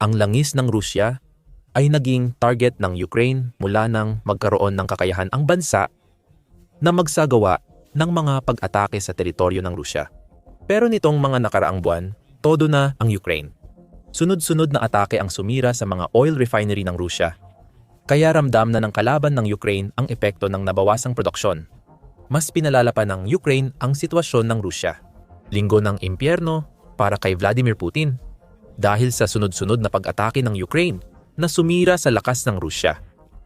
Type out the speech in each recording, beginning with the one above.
ang langis ng Rusya ay naging target ng Ukraine mula nang magkaroon ng kakayahan ang bansa na magsagawa ng mga pag-atake sa teritoryo ng Rusya. Pero nitong mga nakaraang buwan, todo na ang Ukraine. Sunod-sunod na atake ang sumira sa mga oil refinery ng Rusya. Kaya ramdam na ng kalaban ng Ukraine ang epekto ng nabawasang produksyon. Mas pinalala pa ng Ukraine ang sitwasyon ng Rusya. Linggo ng impyerno para kay Vladimir Putin dahil sa sunod-sunod na pag-atake ng Ukraine na sumira sa lakas ng Rusya.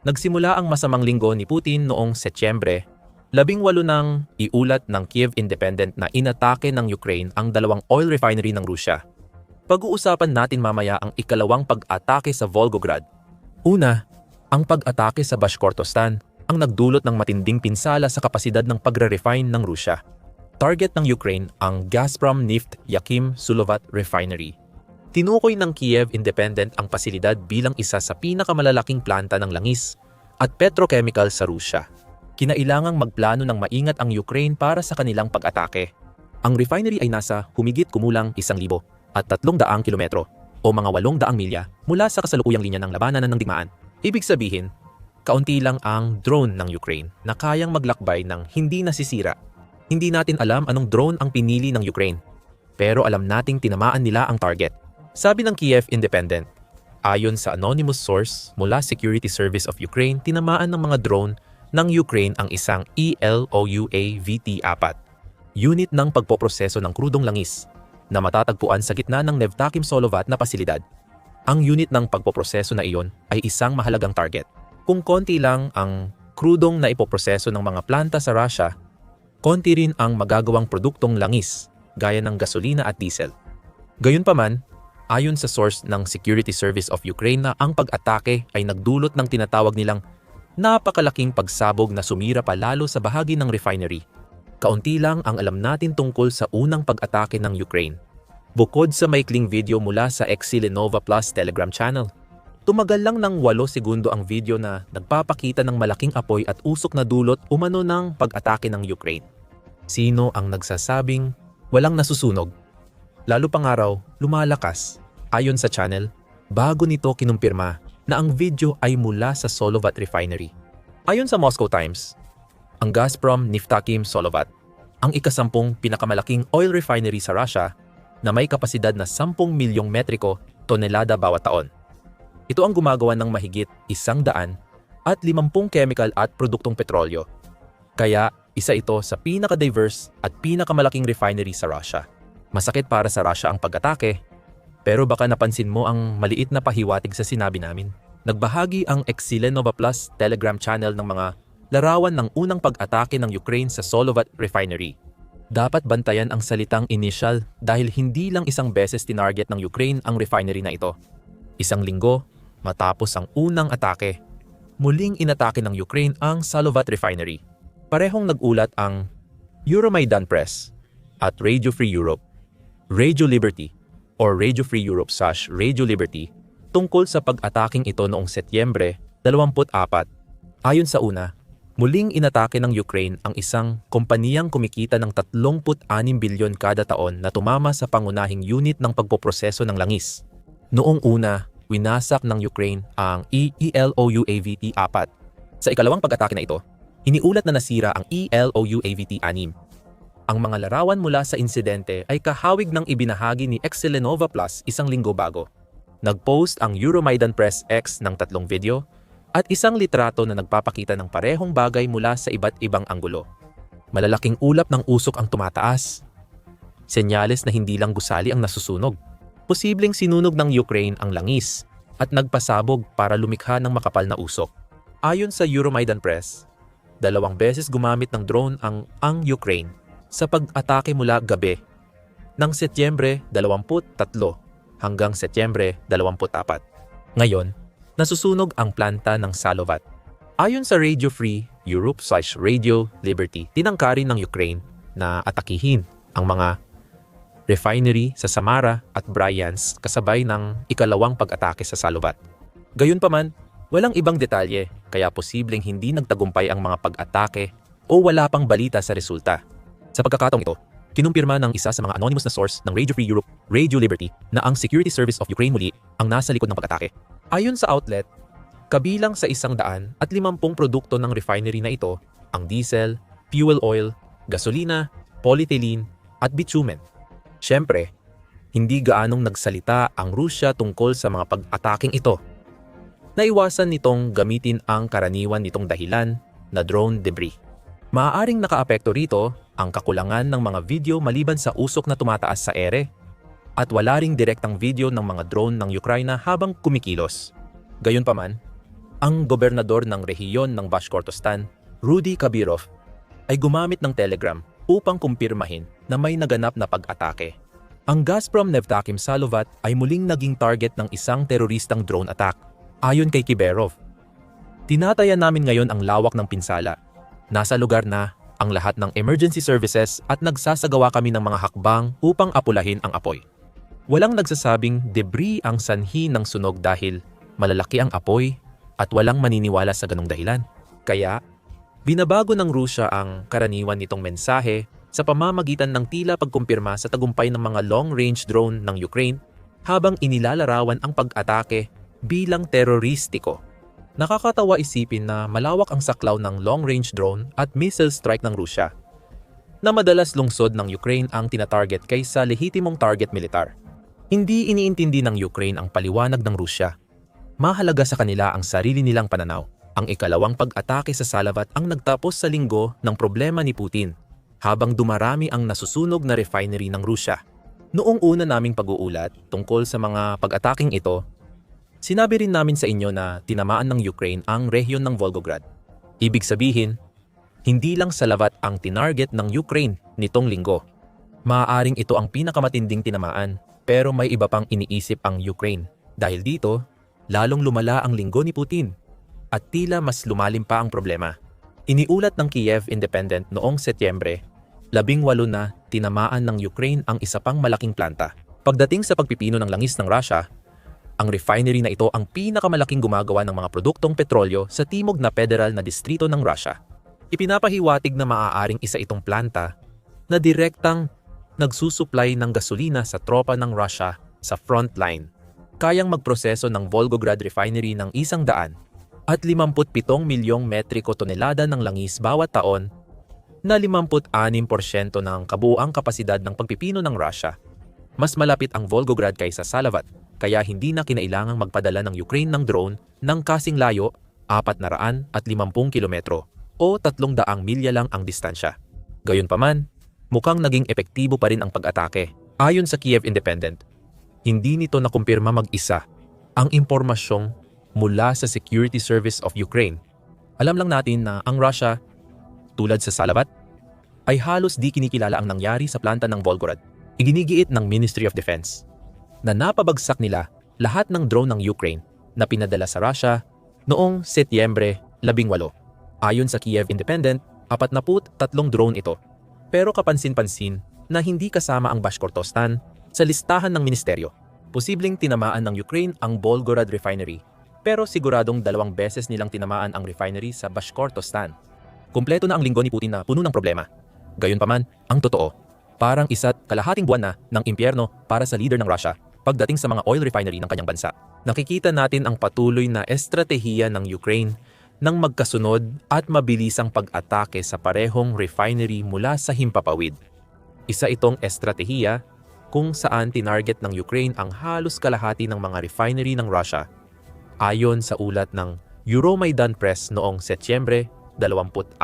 Nagsimula ang masamang linggo ni Putin noong Setyembre, labing walo nang iulat ng Kiev Independent na inatake ng Ukraine ang dalawang oil refinery ng Rusya. Pag-uusapan natin mamaya ang ikalawang pag-atake sa Volgograd. Una, ang pag-atake sa Bashkortostan ang nagdulot ng matinding pinsala sa kapasidad ng pagre-refine ng Rusya. Target ng Ukraine ang Gazprom Neft Yakim Sulovat Refinery. Tinukoy ng Kiev Independent ang pasilidad bilang isa sa pinakamalalaking planta ng langis at petrochemical sa Rusya. Kinailangang magplano ng maingat ang Ukraine para sa kanilang pag-atake. Ang refinery ay nasa humigit kumulang 1,000 at 300 kilometro o mga 800 milya mula sa kasalukuyang linya ng labanan ng digmaan. Ibig sabihin, kaunti lang ang drone ng Ukraine na kayang maglakbay ng hindi nasisira. Hindi natin alam anong drone ang pinili ng Ukraine. Pero alam nating tinamaan nila ang target. Sabi ng Kiev Independent, ayon sa anonymous source mula Security Service of Ukraine, tinamaan ng mga drone ng Ukraine ang isang ELOUA VT-4, unit ng pagpoproseso ng krudong langis na matatagpuan sa gitna ng Nevtakim Solovat na pasilidad. Ang unit ng pagpoproseso na iyon ay isang mahalagang target. Kung konti lang ang krudong na ipoproseso ng mga planta sa Russia, konti rin ang magagawang produktong langis gaya ng gasolina at diesel. Gayunpaman, ayon sa source ng Security Service of Ukraine na ang pag-atake ay nagdulot ng tinatawag nilang napakalaking pagsabog na sumira pa lalo sa bahagi ng refinery. Kaunti lang ang alam natin tungkol sa unang pag-atake ng Ukraine. Bukod sa maikling video mula sa Exilenova Plus Telegram channel, tumagal lang ng 8 segundo ang video na nagpapakita ng malaking apoy at usok na dulot umano ng pag-atake ng Ukraine. Sino ang nagsasabing walang nasusunog? Lalo pang araw, lumalakas. Ayon sa channel, bago nito kinumpirma na ang video ay mula sa Solovat Refinery. Ayon sa Moscow Times, ang Gazprom Niftakim Solovat, ang ikasampung pinakamalaking oil refinery sa Russia na may kapasidad na 10 milyong metriko tonelada bawat taon. Ito ang gumagawa ng mahigit isang daan at 50 chemical at produktong petrolyo. Kaya isa ito sa pinaka-diverse at pinakamalaking refinery sa Russia. Masakit para sa Russia ang pag-atake, pero baka napansin mo ang maliit na pahiwatig sa sinabi namin. Nagbahagi ang Exilenova Plus Telegram channel ng mga larawan ng unang pag-atake ng Ukraine sa Solovat Refinery. Dapat bantayan ang salitang initial dahil hindi lang isang beses tinarget ng Ukraine ang refinery na ito. Isang linggo, matapos ang unang atake, muling inatake ng Ukraine ang Salovat Refinery. Parehong nag-ulat ang Euromaidan Press at Radio Free Europe, Radio Liberty or Radio Free Europe slash Radio Liberty tungkol sa pag-ataking ito noong Setyembre 24. Ayon sa una, muling inatake ng Ukraine ang isang kompaniyang kumikita ng 36 bilyon kada taon na tumama sa pangunahing unit ng pagpoproseso ng langis. Noong una, winasak ng Ukraine ang E ELOUAVT-4. Sa ikalawang pag-atake na ito, iniulat na nasira ang E ELOUAVT-6. Ang mga larawan mula sa insidente ay kahawig ng ibinahagi ni Excelenova Plus isang linggo bago. Nag-post ang Euromaidan Press X ng tatlong video at isang litrato na nagpapakita ng parehong bagay mula sa iba't ibang anggulo. Malalaking ulap ng usok ang tumataas. Senyales na hindi lang gusali ang nasusunog. Posibleng sinunog ng Ukraine ang langis at nagpasabog para lumikha ng makapal na usok. Ayon sa Euromaidan Press, dalawang beses gumamit ng drone ang ang Ukraine sa pag-atake mula gabi ng Setyembre 23 hanggang Setyembre 24. Ngayon, nasusunog ang planta ng Salovat. Ayon sa Radio Free Europe slash Radio Liberty, tinangkarin ng Ukraine na atakihin ang mga refinery sa Samara at Bryansk kasabay ng ikalawang pag-atake sa Salovat. Gayunpaman, walang ibang detalye kaya posibleng hindi nagtagumpay ang mga pag-atake o wala pang balita sa resulta. Sa pagkakataong ito, Kinumpirma ng isa sa mga anonymous na source ng Radio Free Europe, Radio Liberty, na ang Security Service of Ukraine muli ang nasa likod ng pag-atake. Ayon sa outlet, kabilang sa isang daan at limampung produkto ng refinery na ito ang diesel, fuel oil, gasolina, polyethylene at bitumen. Siyempre, hindi gaanong nagsalita ang Rusya tungkol sa mga pag-ataking ito. Naiwasan nitong gamitin ang karaniwan nitong dahilan na drone debris. Maaaring nakaapekto rito ang kakulangan ng mga video maliban sa usok na tumataas sa ere at wala ring direktang video ng mga drone ng Ukraine habang kumikilos. Gayunpaman, ang gobernador ng rehiyon ng Bashkortostan, Rudy Kabirov, ay gumamit ng Telegram upang kumpirmahin na may naganap na pag-atake. Ang Gazprom Nevtakim Salovat ay muling naging target ng isang teroristang drone attack, ayon kay Kiberov. Tinataya namin ngayon ang lawak ng pinsala. Nasa lugar na ang lahat ng emergency services at nagsasagawa kami ng mga hakbang upang apulahin ang apoy. Walang nagsasabing debris ang sanhi ng sunog dahil malalaki ang apoy at walang maniniwala sa ganong dahilan. Kaya, binabago ng Rusya ang karaniwan nitong mensahe sa pamamagitan ng tila pagkumpirma sa tagumpay ng mga long-range drone ng Ukraine habang inilalarawan ang pag-atake bilang teroristiko. Nakakatawa isipin na malawak ang saklaw ng long-range drone at missile strike ng Rusya na madalas lungsod ng Ukraine ang tinatarget kaysa lehitimong target militar. Hindi iniintindi ng Ukraine ang paliwanag ng Rusya. Mahalaga sa kanila ang sarili nilang pananaw. Ang ikalawang pag-atake sa Salavat ang nagtapos sa linggo ng problema ni Putin habang dumarami ang nasusunog na refinery ng Rusya. Noong una naming pag-uulat tungkol sa mga pag-ataking ito, Sinabi rin namin sa inyo na tinamaan ng Ukraine ang rehiyon ng Volgograd. Ibig sabihin, hindi lang Salavat ang tinarget ng Ukraine nitong linggo. Maaaring ito ang pinakamatinding tinamaan, pero may iba pang iniisip ang Ukraine. Dahil dito, lalong lumala ang linggo ni Putin at tila mas lumalim pa ang problema. Iniulat ng Kiev Independent noong Setyembre, labing walo na tinamaan ng Ukraine ang isa pang malaking planta. Pagdating sa pagpipino ng langis ng Russia, ang refinery na ito ang pinakamalaking gumagawa ng mga produktong petrolyo sa timog na federal na distrito ng Russia. Ipinapahiwatig na maaaring isa itong planta na direktang nagsusupply ng gasolina sa tropa ng Russia sa front line. Kayang magproseso ng Volgograd refinery ng isang daan at 57 milyong metriko tonelada ng langis bawat taon na 56% ng kabuuang kapasidad ng pagpipino ng Russia. Mas malapit ang Volgograd kaysa Salavat kaya hindi na kinailangang magpadala ng Ukraine ng drone ng kasing layo 450 kilometro o 300 milya lang ang distansya. Gayunpaman, mukhang naging epektibo pa rin ang pag-atake. Ayon sa Kiev Independent, hindi nito nakumpirma mag-isa ang impormasyong mula sa Security Service of Ukraine. Alam lang natin na ang Russia, tulad sa Salavat, ay halos di kinikilala ang nangyari sa planta ng Volgograd. Iginigiit ng Ministry of Defense na napabagsak nila lahat ng drone ng Ukraine na pinadala sa Russia noong Setyembre 18. Ayon sa Kiev Independent, 43 drone ito. Pero kapansin-pansin na hindi kasama ang Bashkortostan sa listahan ng ministeryo. Posibleng tinamaan ng Ukraine ang Volgorod refinery, pero siguradong dalawang beses nilang tinamaan ang refinery sa Bashkortostan. Kumpleto na ang linggo ni Putin na puno ng problema. Gayunpaman, ang totoo, parang isa't kalahating buwan na ng impyerno para sa leader ng Russia pagdating sa mga oil refinery ng kanyang bansa. Nakikita natin ang patuloy na estratehiya ng Ukraine ng magkasunod at mabilisang pag-atake sa parehong refinery mula sa himpapawid. Isa itong estratehiya kung saan tinarget ng Ukraine ang halos kalahati ng mga refinery ng Russia ayon sa ulat ng Euromaidan Press noong Setyembre 24.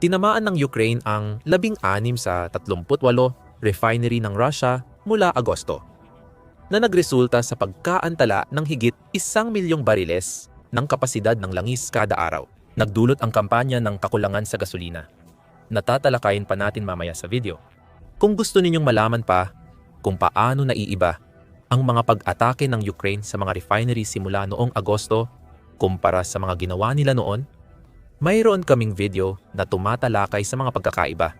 Tinamaan ng Ukraine ang 16 sa 38 refinery ng Russia mula Agosto na nagresulta sa pagkaantala ng higit isang milyong bariles ng kapasidad ng langis kada araw. Nagdulot ang kampanya ng kakulangan sa gasolina. Natatalakayin pa natin mamaya sa video. Kung gusto ninyong malaman pa kung paano naiiba ang mga pag-atake ng Ukraine sa mga refinery simula noong Agosto kumpara sa mga ginawa nila noon, mayroon kaming video na tumatalakay sa mga pagkakaiba.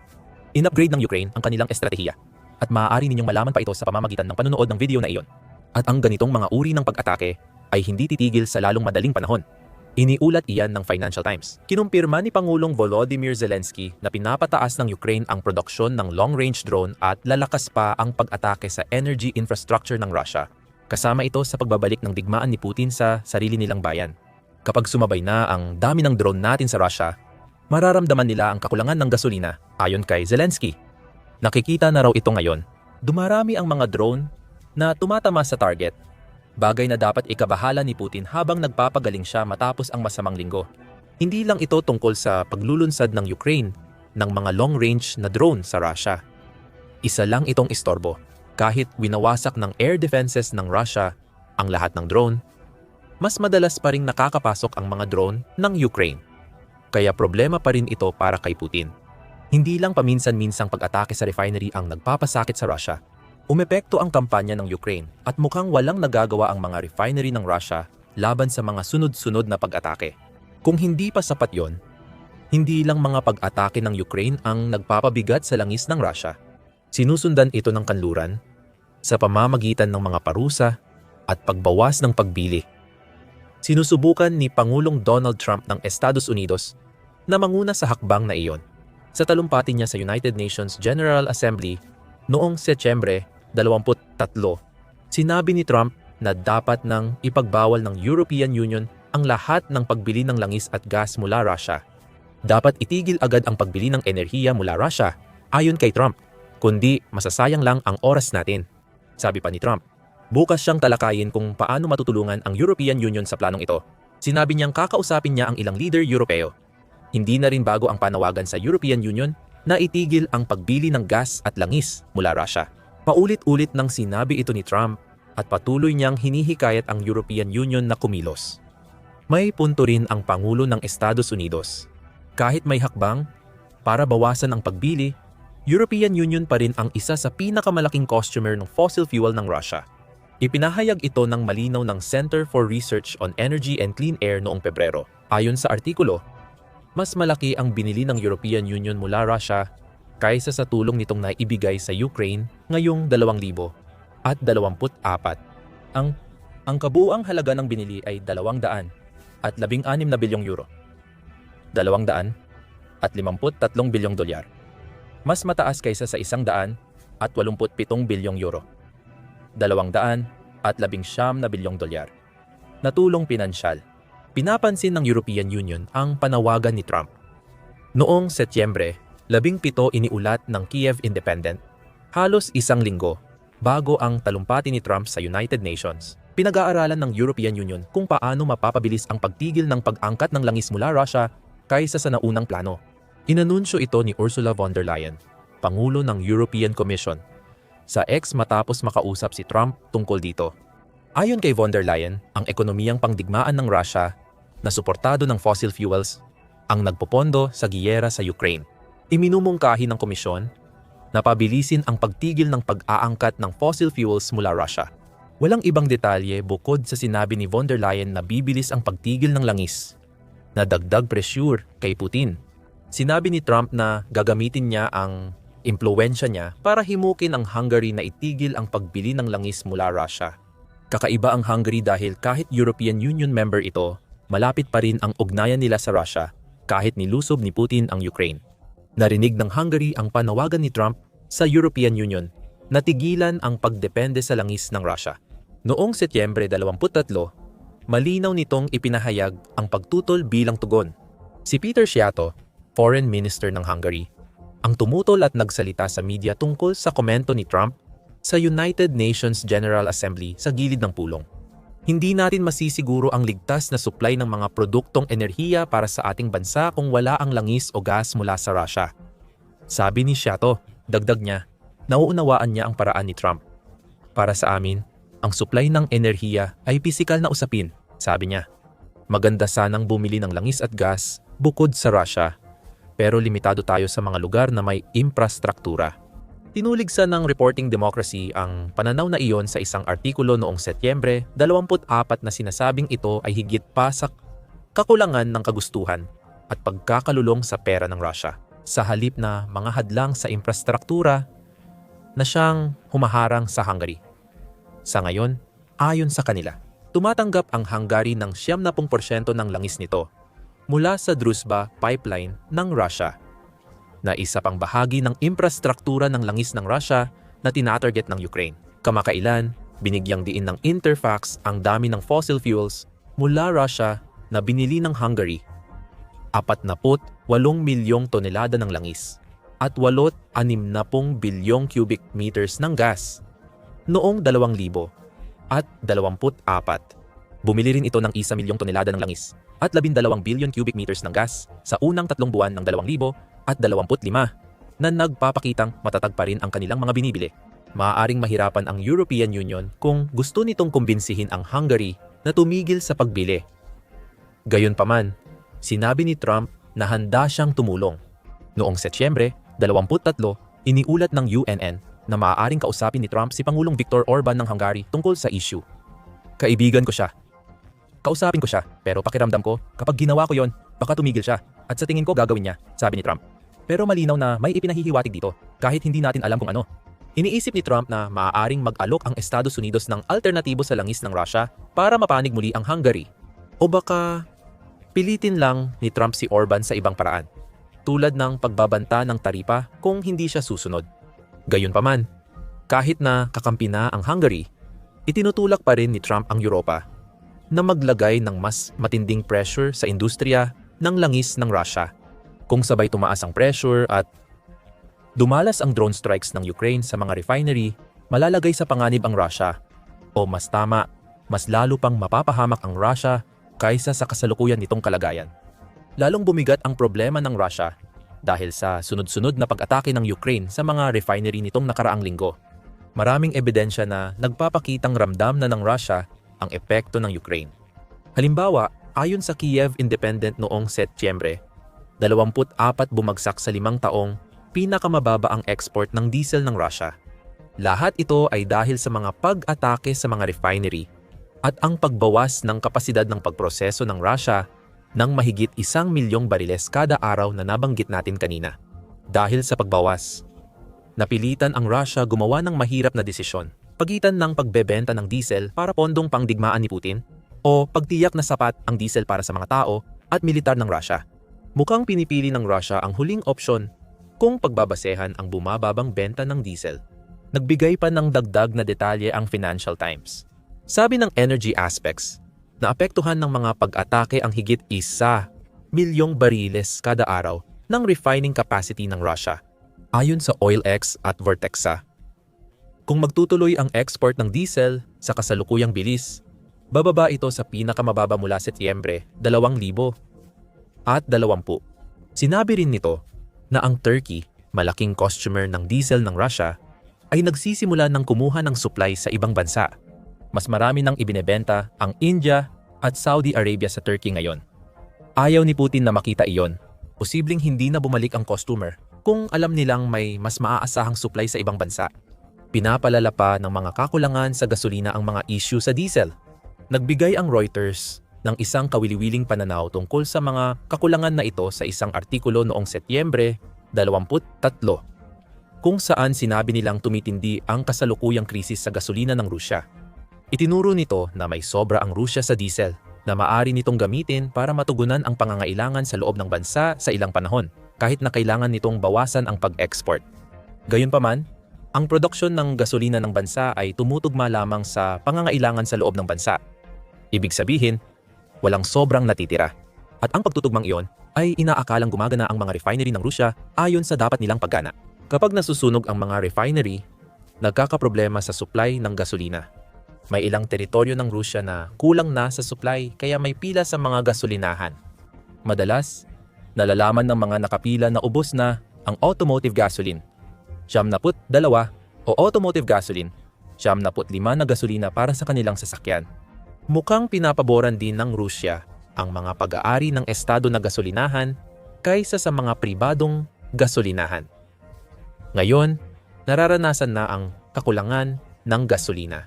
In-upgrade ng Ukraine ang kanilang estratehiya at maaari ninyong malaman pa ito sa pamamagitan ng panonood ng video na iyon. At ang ganitong mga uri ng pag-atake ay hindi titigil sa lalong madaling panahon. Iniulat iyan ng Financial Times. Kinumpirma ni Pangulong Volodymyr Zelensky na pinapataas ng Ukraine ang produksyon ng long-range drone at lalakas pa ang pag-atake sa energy infrastructure ng Russia. Kasama ito sa pagbabalik ng digmaan ni Putin sa sarili nilang bayan. Kapag sumabay na ang dami ng drone natin sa Russia, mararamdaman nila ang kakulangan ng gasolina ayon kay Zelensky. Nakikita na raw ito ngayon. Dumarami ang mga drone na tumatama sa target bagay na dapat ikabahala ni Putin habang nagpapagaling siya matapos ang masamang linggo. Hindi lang ito tungkol sa paglulunsad ng Ukraine ng mga long-range na drone sa Russia. Isa lang itong istorbo. Kahit winawasak ng air defenses ng Russia ang lahat ng drone, mas madalas pa rin nakakapasok ang mga drone ng Ukraine. Kaya problema pa rin ito para kay Putin. Hindi lang paminsan-minsang pag-atake sa refinery ang nagpapasakit sa Russia, Umepekto ang kampanya ng Ukraine at mukhang walang nagagawa ang mga refinery ng Russia laban sa mga sunod-sunod na pag-atake. Kung hindi pa sapat yon, hindi lang mga pag-atake ng Ukraine ang nagpapabigat sa langis ng Russia. Sinusundan ito ng kanluran sa pamamagitan ng mga parusa at pagbawas ng pagbili. Sinusubukan ni Pangulong Donald Trump ng Estados Unidos na manguna sa hakbang na iyon. Sa talumpati niya sa United Nations General Assembly noong Setyembre 23, sinabi ni Trump na dapat nang ipagbawal ng European Union ang lahat ng pagbili ng langis at gas mula Russia. Dapat itigil agad ang pagbili ng enerhiya mula Russia, ayon kay Trump, kundi masasayang lang ang oras natin. Sabi pa ni Trump, bukas siyang talakayin kung paano matutulungan ang European Union sa planong ito. Sinabi niyang kakausapin niya ang ilang leader Europeo. Hindi na rin bago ang panawagan sa European Union na itigil ang pagbili ng gas at langis mula Russia. Paulit-ulit nang sinabi ito ni Trump at patuloy niyang hinihikayat ang European Union na kumilos. May punto rin ang Pangulo ng Estados Unidos. Kahit may hakbang, para bawasan ang pagbili, European Union pa rin ang isa sa pinakamalaking customer ng fossil fuel ng Russia. Ipinahayag ito ng malinaw ng Center for Research on Energy and Clean Air noong Pebrero. Ayon sa artikulo, mas malaki ang binili ng European Union mula Russia kaysa sa tulong nitong naibigay sa Ukraine ngayong 2024. Ang ang kabuuang halaga ng binili ay 200 at 16 na bilyong euro. 200 at 53 bilyong dolyar. Mas mataas kaysa sa 100 at 87 bilyong euro. 200 at 19 na bilyong dolyar. Natulong pinansyal. Pinapansin ng European Union ang panawagan ni Trump. Noong Setyembre labing pito iniulat ng Kiev Independent, halos isang linggo bago ang talumpati ni Trump sa United Nations. Pinag-aaralan ng European Union kung paano mapapabilis ang pagtigil ng pag-angkat ng langis mula Russia kaysa sa naunang plano. Inanunsyo ito ni Ursula von der Leyen, Pangulo ng European Commission, sa ex matapos makausap si Trump tungkol dito. Ayon kay von der Leyen, ang ekonomiyang pangdigmaan ng Russia na suportado ng fossil fuels ang nagpopondo sa giyera sa Ukraine. Iminumungkahi ng komisyon na pabilisin ang pagtigil ng pag-aangkat ng fossil fuels mula Russia. Walang ibang detalye bukod sa sinabi ni von der Leyen na bibilis ang pagtigil ng langis, na dagdag pressure kay Putin. Sinabi ni Trump na gagamitin niya ang impluensya niya para himukin ang Hungary na itigil ang pagbili ng langis mula Russia. Kakaiba ang Hungary dahil kahit European Union member ito, malapit pa rin ang ugnayan nila sa Russia kahit nilusob ni Putin ang Ukraine. Narinig ng Hungary ang panawagan ni Trump sa European Union na tigilan ang pagdepende sa langis ng Russia. Noong Setyembre 23, malinaw nitong ipinahayag ang pagtutol bilang tugon. Si Peter Sciatto, Foreign Minister ng Hungary, ang tumutol at nagsalita sa media tungkol sa komento ni Trump sa United Nations General Assembly sa gilid ng pulong hindi natin masisiguro ang ligtas na supply ng mga produktong enerhiya para sa ating bansa kung wala ang langis o gas mula sa Russia. Sabi ni Shato, dagdag niya, nauunawaan niya ang paraan ni Trump. Para sa amin, ang supply ng enerhiya ay pisikal na usapin, sabi niya. Maganda sanang bumili ng langis at gas bukod sa Russia, pero limitado tayo sa mga lugar na may infrastruktura. Tinuligsa ng Reporting Democracy ang pananaw na iyon sa isang artikulo noong Setyembre 24 na sinasabing ito ay higit pa sa kakulangan ng kagustuhan at pagkakalulong sa pera ng Russia sa halip na mga hadlang sa infrastruktura na siyang humaharang sa Hungary. Sa ngayon, ayon sa kanila, tumatanggap ang Hungary ng 70% ng langis nito mula sa Druzhba pipeline ng Russia na isa pang bahagi ng infrastruktura ng langis ng Russia na tinatarget ng Ukraine. Kamakailan, binigyang diin ng Interfax ang dami ng fossil fuels mula Russia na binili ng Hungary. 48 milyong tonelada ng langis at 8-60 bilyong cubic meters ng gas noong 2000 at 24. Bumili rin ito ng 1 milyong tonelada ng langis at 12 billion cubic meters ng gas sa unang tatlong buwan ng 2000 at 25 na nagpapakitang matatag pa rin ang kanilang mga binibili. Maaaring mahirapan ang European Union kung gusto nitong kumbinsihin ang Hungary na tumigil sa pagbili. Gayunpaman, sinabi ni Trump na handa siyang tumulong. Noong Setyembre 23, iniulat ng UNN na maaaring kausapin ni Trump si Pangulong Viktor Orban ng Hungary tungkol sa issue. Kaibigan ko siya. Kausapin ko siya, pero pakiramdam ko, kapag ginawa ko yon, baka tumigil siya. At sa tingin ko gagawin niya, sabi ni Trump. Pero malinaw na may ipinahihiwatig dito, kahit hindi natin alam kung ano. Iniisip ni Trump na maaaring mag-alok ang Estados Unidos ng alternatibo sa langis ng Russia para mapanig muli ang Hungary. O baka pilitin lang ni Trump si Orban sa ibang paraan, tulad ng pagbabanta ng taripa kung hindi siya susunod. Gayunpaman, kahit na kakampi na ang Hungary, itinutulak pa rin ni Trump ang Europa na maglagay ng mas matinding pressure sa industriya ng langis ng Russia. Kung sabay tumaas ang pressure at dumalas ang drone strikes ng Ukraine sa mga refinery, malalagay sa panganib ang Russia. O mas tama, mas lalo pang mapapahamak ang Russia kaysa sa kasalukuyan nitong kalagayan. Lalong bumigat ang problema ng Russia dahil sa sunod-sunod na pag-atake ng Ukraine sa mga refinery nitong nakaraang linggo. Maraming ebidensya na nagpapakitang ramdam na ng Russia ang epekto ng Ukraine. Halimbawa, ayon sa Kiev Independent noong Setyembre, 24 bumagsak sa limang taong pinakamababa ang export ng diesel ng Russia. Lahat ito ay dahil sa mga pag-atake sa mga refinery at ang pagbawas ng kapasidad ng pagproseso ng Russia ng mahigit isang milyong bariles kada araw na nabanggit natin kanina. Dahil sa pagbawas, napilitan ang Russia gumawa ng mahirap na desisyon pagitan ng pagbebenta ng diesel para pondong pangdigmaan ni Putin o pagtiyak na sapat ang diesel para sa mga tao at militar ng Russia. Mukhang pinipili ng Russia ang huling opsyon kung pagbabasehan ang bumababang benta ng diesel. Nagbigay pa ng dagdag na detalye ang Financial Times. Sabi ng Energy Aspects, naapektuhan ng mga pag-atake ang higit isa milyong bariles kada araw ng refining capacity ng Russia, ayon sa OilX at Vortexa. Kung magtutuloy ang export ng diesel sa kasalukuyang bilis, bababa ito sa pinakamababa mula Setyembre 2,000 at 20. Sinabi rin nito na ang Turkey, malaking customer ng diesel ng Russia, ay nagsisimula ng kumuha ng supply sa ibang bansa. Mas marami nang ibinebenta ang India at Saudi Arabia sa Turkey ngayon. Ayaw ni Putin na makita iyon. Posibleng hindi na bumalik ang customer kung alam nilang may mas maaasahang supply sa ibang bansa. Pinapalala pa ng mga kakulangan sa gasolina ang mga issue sa diesel. Nagbigay ang Reuters ng isang kawiliwiling pananaw tungkol sa mga kakulangan na ito sa isang artikulo noong Setyembre 23 kung saan sinabi nilang tumitindi ang kasalukuyang krisis sa gasolina ng Rusya. Itinuro nito na may sobra ang Rusya sa diesel na maari nitong gamitin para matugunan ang pangangailangan sa loob ng bansa sa ilang panahon kahit na kailangan nitong bawasan ang pag-export. Gayunpaman, ang produksyon ng gasolina ng bansa ay tumutugma lamang sa pangangailangan sa loob ng bansa. Ibig sabihin, walang sobrang natitira. At ang pagtutugmang iyon ay inaakalang gumagana ang mga refinery ng Rusya ayon sa dapat nilang paggana. Kapag nasusunog ang mga refinery, nagkakaproblema sa supply ng gasolina. May ilang teritoryo ng Rusya na kulang na sa supply kaya may pila sa mga gasolinahan. Madalas, nalalaman ng mga nakapila na ubos na ang automotive gasoline siyam naput dalawa o automotive gasoline, siyam naput lima na gasolina para sa kanilang sasakyan. Mukhang pinapaboran din ng Rusya ang mga pag-aari ng estado na gasolinahan kaysa sa mga pribadong gasolinahan. Ngayon, nararanasan na ang kakulangan ng gasolina.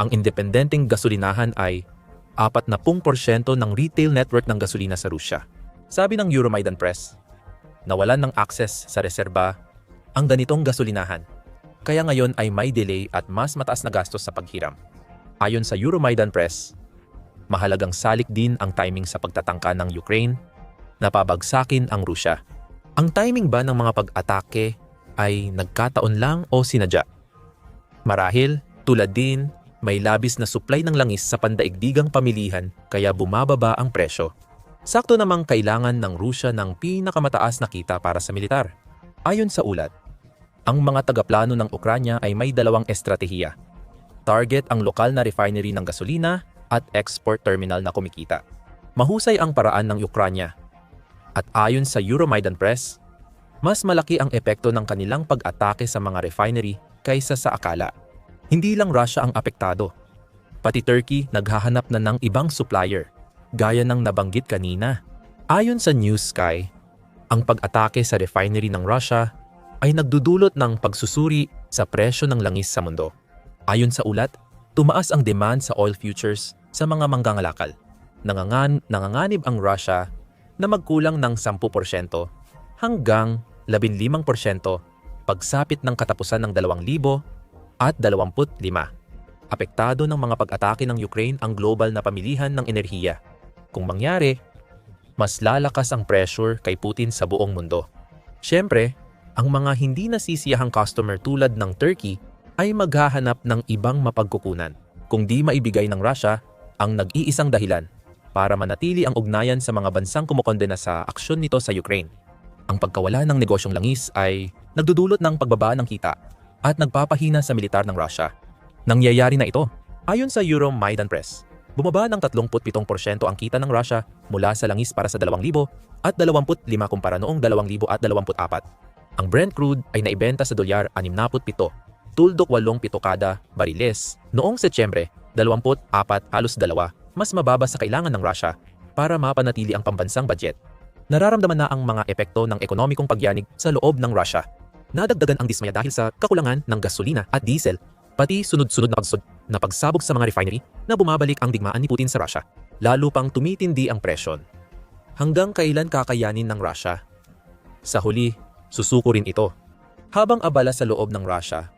Ang independenteng gasolinahan ay 40% ng retail network ng gasolina sa Rusya. Sabi ng Euromaidan Press, nawalan ng access sa reserba ang ganitong gasolinahan. Kaya ngayon ay may delay at mas mataas na gastos sa paghiram. Ayon sa Euromaidan Press, mahalagang salik din ang timing sa pagtatangka ng Ukraine na pabagsakin ang Rusya. Ang timing ba ng mga pag-atake ay nagkataon lang o sinadya? Marahil, tulad din, may labis na supply ng langis sa pandaigdigang pamilihan kaya bumababa ang presyo. Sakto namang kailangan ng Rusya ng pinakamataas na kita para sa militar. Ayon sa ulat, ang mga tagaplano ng Ukranya ay may dalawang estratehiya. Target ang lokal na refinery ng gasolina at export terminal na kumikita. Mahusay ang paraan ng Ukranya. At ayon sa Euromaidan Press, mas malaki ang epekto ng kanilang pag-atake sa mga refinery kaysa sa akala. Hindi lang Russia ang apektado. Pati Turkey naghahanap na ng ibang supplier, gaya ng nabanggit kanina. Ayon sa News Sky, ang pag-atake sa refinery ng Russia ay nagdudulot ng pagsusuri sa presyo ng langis sa mundo. Ayon sa ulat, tumaas ang demand sa oil futures sa mga manggangalakal. Nangangan, nanganganib ang Russia na magkulang ng 10% hanggang 15% pagsapit ng katapusan ng 2000 at 25. Apektado ng mga pag-atake ng Ukraine ang global na pamilihan ng enerhiya. Kung mangyari, mas lalakas ang pressure kay Putin sa buong mundo. Siyempre, ang mga hindi nasisiyahang customer tulad ng Turkey ay maghahanap ng ibang mapagkukunan kung di maibigay ng Russia ang nag-iisang dahilan para manatili ang ugnayan sa mga bansang kumukondena sa aksyon nito sa Ukraine. Ang pagkawala ng negosyong langis ay nagdudulot ng pagbaba ng kita at nagpapahina sa militar ng Russia. Nangyayari na ito. Ayon sa Euromaidan Press, bumaba ng 37% ang kita ng Russia mula sa langis para sa 2,000 at 25 kumpara noong 2024. Ang Brent crude ay naibenta sa dolyar 67, tuldok 87 kada bariles. Noong Setyembre, 24 halos dalawa, mas mababa sa kailangan ng Russia para mapanatili ang pambansang budget. Nararamdaman na ang mga epekto ng ekonomikong pagyanig sa loob ng Russia nadagdagan ang dismaya dahil sa kakulangan ng gasolina at diesel, pati sunod-sunod na, pagsud na pagsabog sa mga refinery na bumabalik ang digmaan ni Putin sa Russia. Lalo pang tumitindi ang presyon. Hanggang kailan kakayanin ng Russia? Sa huli, susuko rin ito. Habang abala sa loob ng Russia,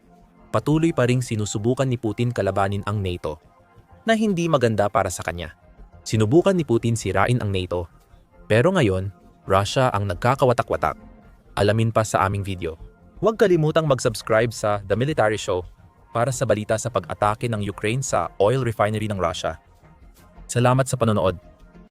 patuloy pa ring sinusubukan ni Putin kalabanin ang NATO na hindi maganda para sa kanya. Sinubukan ni Putin sirain ang NATO. Pero ngayon, Russia ang nagkakawatak-watak. Alamin pa sa aming video. Huwag kalimutang mag-subscribe sa The Military Show para sa balita sa pag-atake ng Ukraine sa oil refinery ng Russia. Salamat sa panonood.